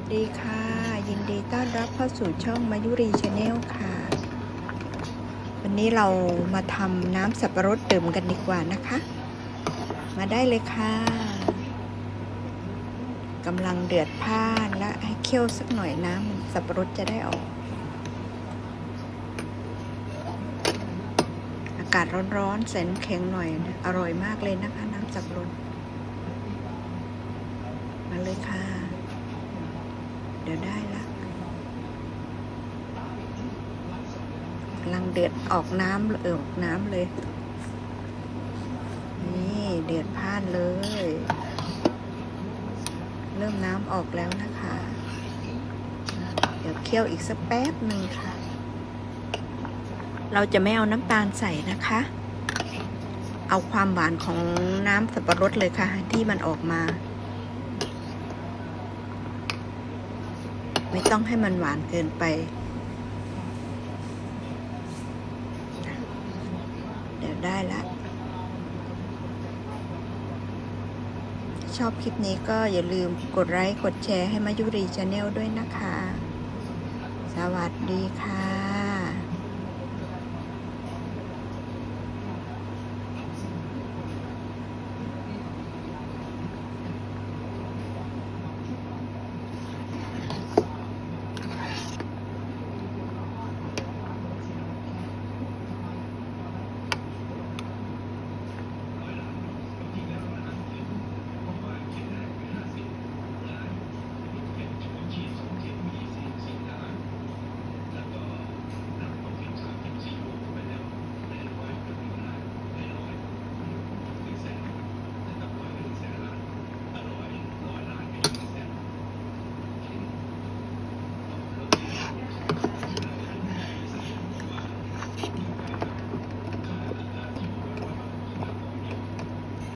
สดีค่ะ ยินดีต้อนรับเข้าสู่ช่องมายุรีชาแนลค่ะ วันนี้เรามาทำน้ำสับปะรดดื่มกันดีกว่านะคะ มาได้เลยค่ะกำลังเดือดพ่านและให้เคี่ยวสักหน่อยน้ำสับปะรดจะได้ออก อากาศร้อนๆใส่น้ำแข็งหน่อย อร่อยมากเลยนะคะ น้ำสับปะรดมาเลยค่ะ ดี๋ยวได้ละกำลังเดือดออกน้ำเออออกน้ำเลย นี่เดือดพล่านเลย เริ่มน้ำออกแล้วนะคะ เดี๋ยวเคี่ยวอีกสักแป๊บหนึ่งค่ะ เราจะไม่เอาน้ำตาลใส่นะคะ เอาความหวานของน้ำสับปะรดเลยค่ะ ที่มันออกมา ไม่ต้องให้มันหวานเกินไป เดี๋ยวได้ละ ชอบคลิปนี้ก็อย่าลืมกดไลค์กดแชร์ให้มายุรีชาแนลด้วยนะคะ สวัสดีค่ะ